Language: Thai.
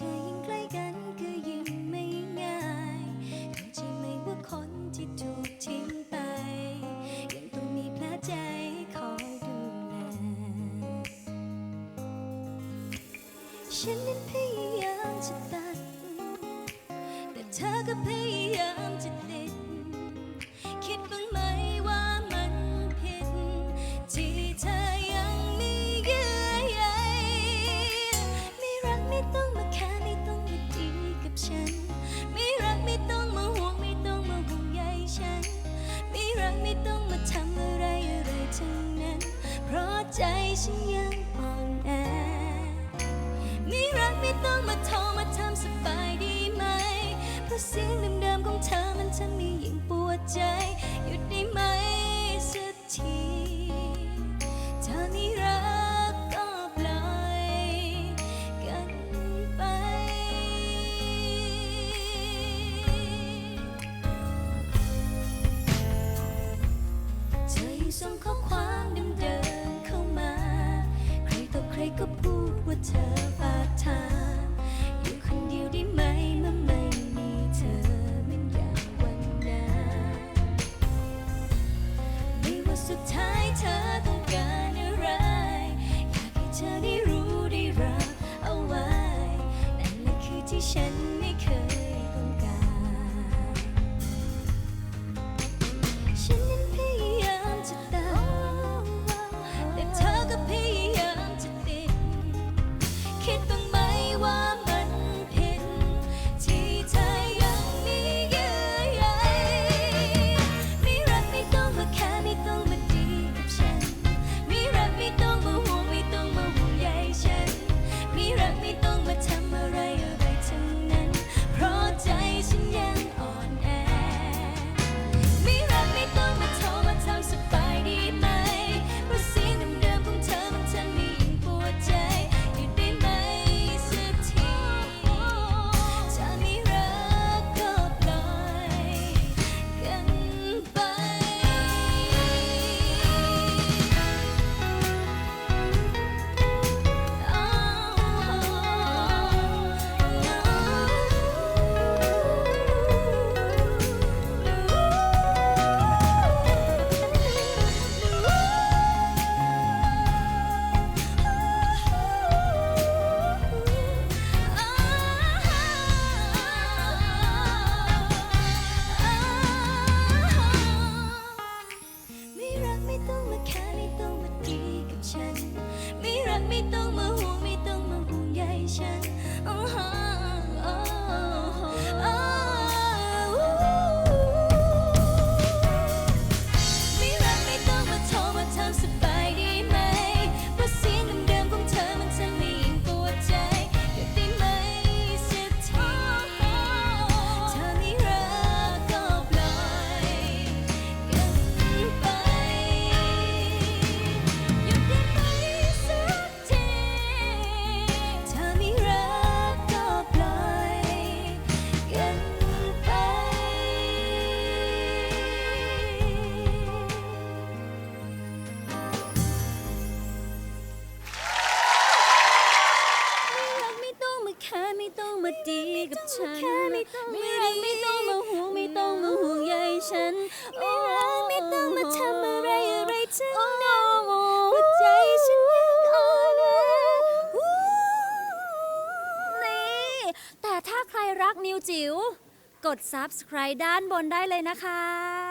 ธอยิ่งใกล้กันก็ยิ่งไม่ง่ายเธอใช่ไหมว่าคนที่ถูกทิ้งไป ยังต้องมีแผลใจคอยดูแล ฉันนั้นพยายามจะตัด แต่เธอก็พยายามจะติด ใจฉันยังอ่อนแอไม่รักไม่ต้องมาโทรมาทำสบายดีไหม เพราะเสียงเดิมๆของเธอมันทำให้ยิ่งปวดใจ สุดท้ายเธอต้องการอะไร อยากให้เธอได้รู้ได้รับเอาไว้ นั่นแหละคือที่ฉัน ฉันไม่รักไม่ต้องมาทำอะไรอะไรทั้งนั้นหัวใจฉันยังอ่อนแอนี่ แต่ถ้าใครรักนิวจิ๋ว กด subscribe ด้านบนได้เลยนะคะ